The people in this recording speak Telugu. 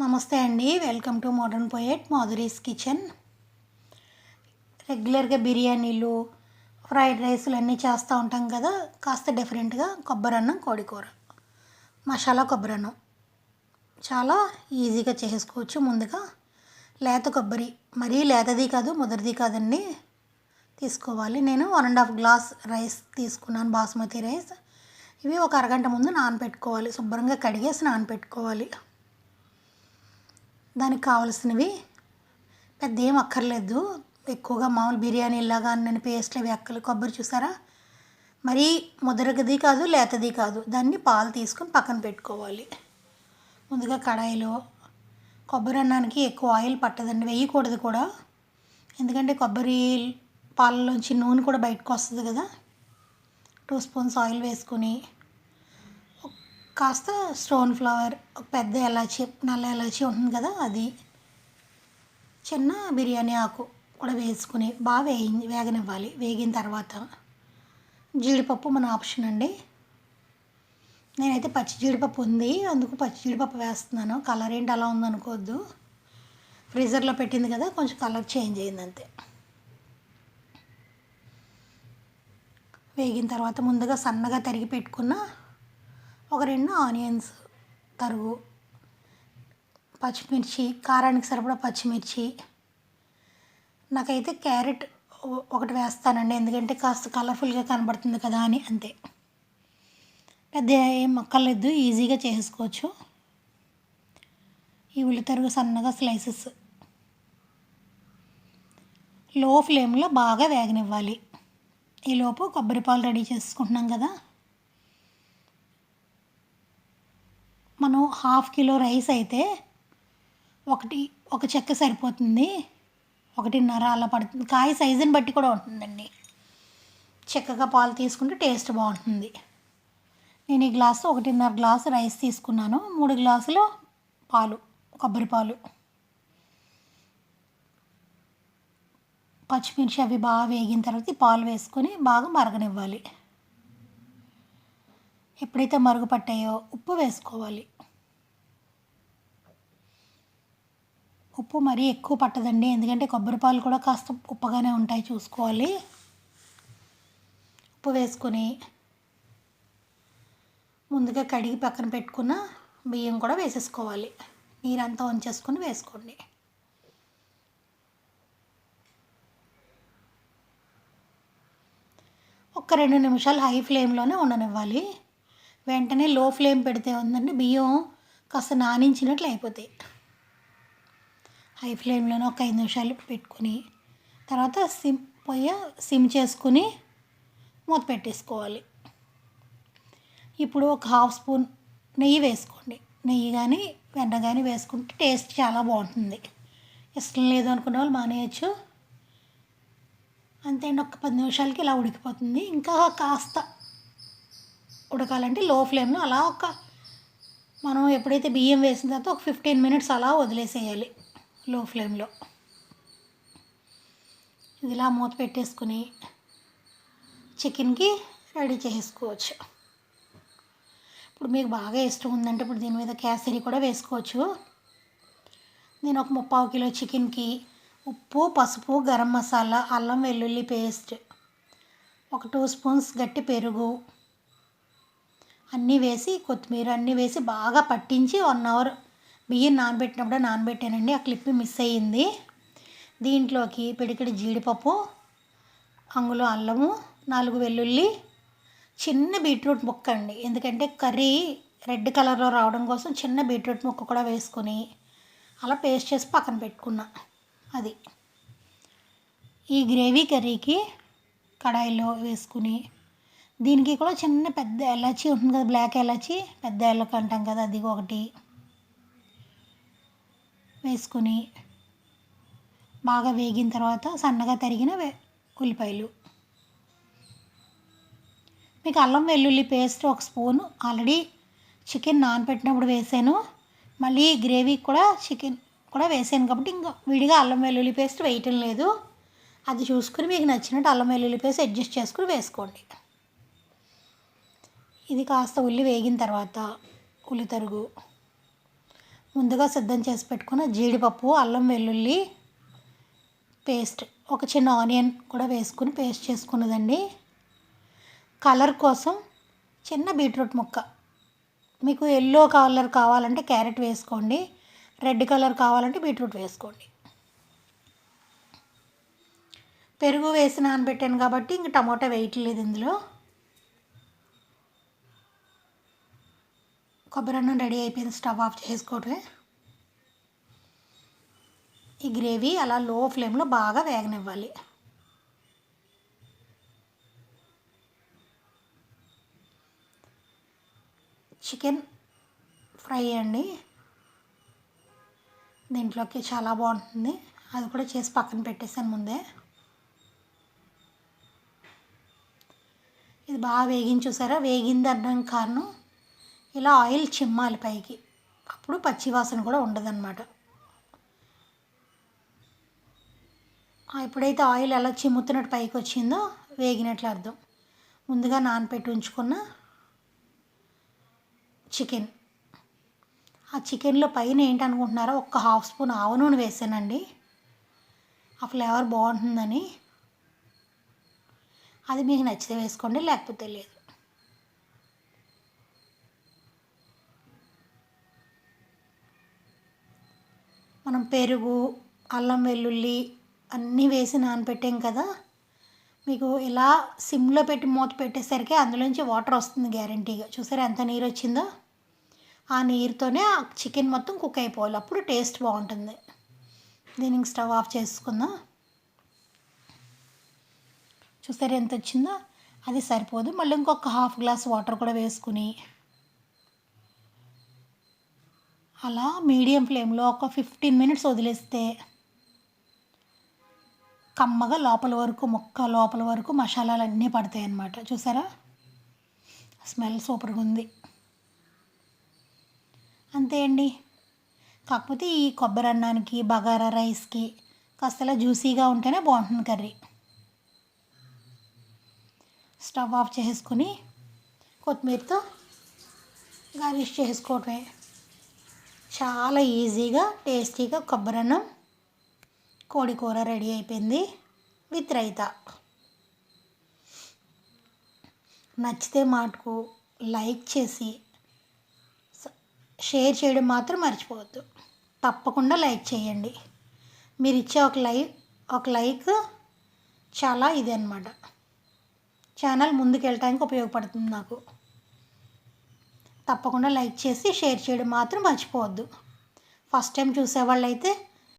నమస్తే అండి. Welcome to modern poet Madhuri's kitchen. రెగ్యులర్గా బిర్యానీలు ఫ్రైడ్ రైస్లు అన్నీ చేస్తూ ఉంటాం కదా కాస్త డిఫరెంట్గా కొబ్బరి అన్నం కోడికూర మసాలా కొబ్బరి అన్నం చాలా ఈజీగా చేసుకోవచ్చు ముందుగా. లేత కొబ్బరి మరీ లేతది కాదు ముదరిది కాదండి. తీసుకోవాలి. నేను one and half glass rice తీసుకున్నాను బాస్మతి రైస్. ఇవి ఒక అరగంట ముందు నానబెట్టుకోవాలి శుభ్రంగా కడిగేసి నానబెట్టుకోవాలి దానికి కావాల్సినవి పెద్ద ఏం అక్కర్లేదు. ఎక్కువగా మామూలు బిర్యానీలాగా నేను పేస్ట్ అవి అక్కలు కొబ్బరి చూసారా? మరీ ముదరగది కాదు లేతది కాదు. దాన్ని పాలు తీసుకొని పక్కన పెట్టుకోవాలి. ముందుగా కడాయిలో కొబ్బరి అన్నానికి ఎక్కువ ఆయిల్ పట్టదండి వేయకూడదు కూడా. ఎందుకంటే కొబ్బరి పాలలోంచి నూనె కూడా బయటకు వస్తుంది కదా. టూ స్పూన్స్ ఆయిల్ వేసుకొని కాస్త స్టోన్ ఫ్లవర్ పెద్ద ఎలాచి నల్ల ఎలాచి ఉంటుంది కదా అది. చిన్న బిర్యానీ ఆకు కూడా వేసుకుని బాగా వేయి వేగనివ్వాలి. వేగిన తర్వాత జీడిపప్పు మన ఆప్షన్ అండి. నేనైతే పచ్చి జీడిపప్పు ఉంది అందుకు పచ్చి జీడిపప్పు వేస్తున్నాను. కలర్ ఏంటి అలా ఉందనుకోవద్దు ఫ్రీజర్లో పెట్టింది కదా కొంచెం కలర్ చేంజ్ అయింది అంతే. వేగిన తర్వాత ముందుగా సన్నగా తరిగి పెట్టుకున్న ఒక రెండు ఆనియన్స్ తరుగు పచ్చిమిర్చి కారానికి సరిపడా పచ్చిమిర్చి. నాకైతే క్యారెట్ ఒకటి వేస్తానండి. ఎందుకంటే కాస్త కలర్ఫుల్గా కనబడుతుంది కదా అని అంతే. పెద్ద ఏం అక్కర్లేదు ఈజీగా చేసుకోవచ్చు ఈ ఉల్లితరుగు సన్నగా స్లైసెస్. లో ఫ్లేమ్లో బాగా వేగనివ్వాలి. ఈలోపు కొబ్బరి పాలు రెడీ చేసుకుంటున్నాం కదా. మనం హాఫ్ కిలో రైస్ అయితే ఒకటి ఒక చెక్క సరిపోతుంది. ఒకటిన్నర అలా పడుతుంది. కాయ సైజుని బట్టి కూడా ఉంటుందండి. చెక్కగా పాలు తీసుకుంటే టేస్ట్ బాగుంటుంది. నేను ఈ గ్లాసు ఒకటిన్నర గ్లాసు రైస్ తీసుకున్నాను. మూడు గ్లాసులు పాలు కొబ్బరి పాలు. పచ్చిమిర్చి అవి బాగా వేగిన తర్వాత పాలు వేసుకొని బాగా మరగనివ్వాలి. ఎప్పుడైతే మరుగు పట్టాయో ఉప్పు వేసుకోవాలి. ఉప్పు మరీ ఎక్కువ పట్టదండి. ఎందుకంటే కొబ్బరి పాలు కూడా కాస్త ఉప్పగానే ఉంటాయి చూసుకోవాలి. ఉప్పు వేసుకొని ముందుగా కడిగి పక్కన పెట్టుకున్న బియ్యం కూడా వేసేసుకోవాలి. నీరంతా వంచేసుకొని వేసుకోండి. ఒక రెండు నిమిషాలు హై ఫ్లేమ్లోనే ఉండనివ్వాలి. వెంటనే లో ఫ్లేమ్ పెడితే ఉందండి బియ్యం కాస్త నానించినట్లు అయిపోతాయి. హై ఫ్లేమ్లోనే ఒక ఐదు నిమిషాలు పెట్టుకొని తర్వాత సిమ్ పొయ్య సిమ్ చేసుకుని మూత పెట్టేసుకోవాలి. ఇప్పుడు ఒక హాఫ్ స్పూన్ నెయ్యి వేసుకోండి. నెయ్యి కానీ వెన్న కానీ వేసుకుంటే టేస్ట్ చాలా బాగుంటుంది. ఇష్టం లేదు అనుకున్న వాళ్ళు మానేయచ్చు. అంతే అండి ఒక పది నిమిషాలకి ఇలా ఉడికిపోతుంది. ఇంకా కాస్త ఉడకాలంటే లో ఫ్లేమ్లో అలా ఒక మనం ఎప్పుడైతే బియ్యం వేసిన తర్వాత ఒక ఫిఫ్టీన్ మినిట్స్ అలా వదిలేసేయాలి లో ఫ్లేమ్లో. ఇదిలా మూత పెట్టేసుకుని చికెన్కి రెడీ చేసుకోవచ్చు ఇప్పుడు మీకు బాగా ఇష్టం ఉందంటే ఇప్పుడు దీని మీద క్యాసరి కూడా వేసుకోవచ్చు. నేను ఒక ముప్పావు కిలో చికెన్కి ఉప్పు పసుపు గరం మసాలా అల్లం వెల్లుల్లి పేస్ట్ ఒక టూ స్పూన్స్ గట్టి పెరుగు అన్నీ వేసి కొత్తిమీర అన్నీ వేసి బాగా పట్టించి వన్ అవర్ బియ్యం నానబెట్టినప్పుడే నానబెట్టానండి. ఆ క్లిప్ మిస్ అయ్యింది. దీంట్లోకి పిడికిడి జీడిపప్పు అంగులో అల్లము నాలుగు వెల్లుల్లి చిన్న బీట్రూట్ ముక్క అండి. ఎందుకంటే కర్రీ రెడ్ కలర్లో రావడం కోసం చిన్న బీట్రూట్ ముక్క కూడా వేసుకొని అలా పేస్ట్ చేసి పక్కన పెట్టుకున్నా. అది ఈ గ్రేవీ కర్రీకి కడాయిలో వేసుకుని దీనికి కూడా చిన్న పెద్ద ఎలాచి ఉంటుంది కదా బ్లాక్ ఎలాచి పెద్ద ఎల్లకి అంటాం కదా అది ఒకటి. వేసుకుని బాగా వేగిన తర్వాత సన్నగా తరిగిన ఉల్లిపాయలు. మీకు అల్లం వెల్లుల్లి పేస్ట్ ఒక స్పూన్. ఆల్రెడీ చికెన్ నానబెట్టినప్పుడు వేసాను. మళ్ళీ గ్రేవీ కూడా చికెన్ కూడా వేసాను కాబట్టి ఇంకా విడిగా అల్లం వెల్లుల్లి పేస్ట్ వేయటం లేదు. అది చూసుకుని మీకు నచ్చినట్టు అల్లం వెల్లుల్లి పేస్ట్ అడ్జస్ట్ చేసుకుని వేసుకోండి. ఇది కాస్త ఉల్లి వేగిన తర్వాత ఉల్లి తరుగు. ముందుగా సిద్ధం చేసి పెట్టుకున్న జీడిపప్పు అల్లం వెల్లుల్లి పేస్ట్ ఒక చిన్న ఆనియన్ కూడా వేసుకుని పేస్ట్ చేసుకున్నదండి. కలర్ కోసం చిన్న బీట్రూట్ ముక్క. మీకు ఎల్లో కలర్ కావాలంటే క్యారెట్ వేసుకోండి రెడ్ కలర్ కావాలంటే బీట్రూట్ వేసుకోండి. పెరుగు వేసి నానబెట్టాను కాబట్టి ఇంక టమాటా వేయట్లేదు ఇందులో. అన్నం రెడీ అయిపోయింది. స్టవ్ ఆఫ్ చేసుకోవటమే. ఈ గ్రేవీ అలా లో ఫ్లేమ్లో బాగా వేగనివ్వాలి. చికెన్ ఫ్రై అండి. దీంట్లోకి చాలా బాగుంటుంది. అది కూడా చేసి పక్కన పెట్టేసాను ముందే. ఇది బాగా వేగించి చూసారా? వేగింది అన్నం కారణం ఇలా ఆయిల్ చిమ్మాలి పైకి. అప్పుడు పచ్చివాసన కూడా ఉండదన్నమాట. ఎప్పుడైతే ఆయిల్ ఎలా చిమ్ముతున్నట్టు పైకి వచ్చిందో వేగినట్లు అర్థం. ముందుగా నానపెట్టి ఉంచుకున్న చికెన్. ఆ చికెన్లో పైన ఏంటనుకుంటున్నారో ఒక్క హాఫ్ స్పూన్ ఆవ నూనె వేసానండి. ఆ ఫ్లేవర్ బాగుంటుందని. అది మీకు నచ్చితే వేసుకోండి లేకపోతే లేదు. మనం పెరుగు అల్లం వెల్లుల్లి అన్నీ వేసి నానపెట్టాం కదా మీకు ఇలా సిమ్లో పెట్టి మూత పెట్టేసరికి అందులోంచి వాటర్ వస్తుంది గ్యారంటీగా. చూసారా ఎంత నీరు వచ్చిందో? ఆ నీరుతోనే ఆ చికెన్ మొత్తం కుక్ అయిపోవాలి. అప్పుడు టేస్ట్ బాగుంటుంది. దీనికి స్టవ్ ఆఫ్ చేసుకుందాం. చూసారా ఎంత వచ్చిందో? అది సరిపోదు. మళ్ళీ ఇంకొక హాఫ్ గ్లాస్ వాటర్ కూడా వేసుకుని అలా మీడియం ఫ్లేమ్లో ఒక ఫిఫ్టీన్ మినిట్స్ వదిలేస్తే కమ్మగా లోపల వరకు మొక్క లోపల వరకు మసాలాలు అన్నీ పడతాయి అన్నమాట చూసారా? స్మెల్ సూపర్గా ఉంది. అంతే అండి. కాకపోతే ఈ కొబ్బరి అన్నానికి బగారా రైస్కి కాస్తలా జ్యూసీగా ఉంటేనే బాగుంటుంది కర్రీ. స్టవ్ ఆఫ్ చేసుకుని కొత్తిమీరతో గార్నిష్ చేసుకోవటమే. చాలా ఈజీగా టేస్టీగా కొబ్బరి అన్నం కోడి కూర రెడీ అయిపోయింది విత్ రైతా. నచ్చితే మాటకు లైక్ చేసి షేర్ చేయడం మాత్రం మర్చిపోవద్దు. తప్పకుండా లైక్ చేయండి. మీరు ఇచ్చే ఒక లైక్ ఒక లైక్ చాలా ఇది అనమాట ఛానల్ ముందుకు వెళ్ళటానికి ఉపయోగపడుతుంది నాకు. తప్పకుండా లైక్ చేసి షేర్ చేయడం మాత్రం మర్చిపోవద్దు. ఫస్ట్ టైం చూసేవాళ్ళు అయితే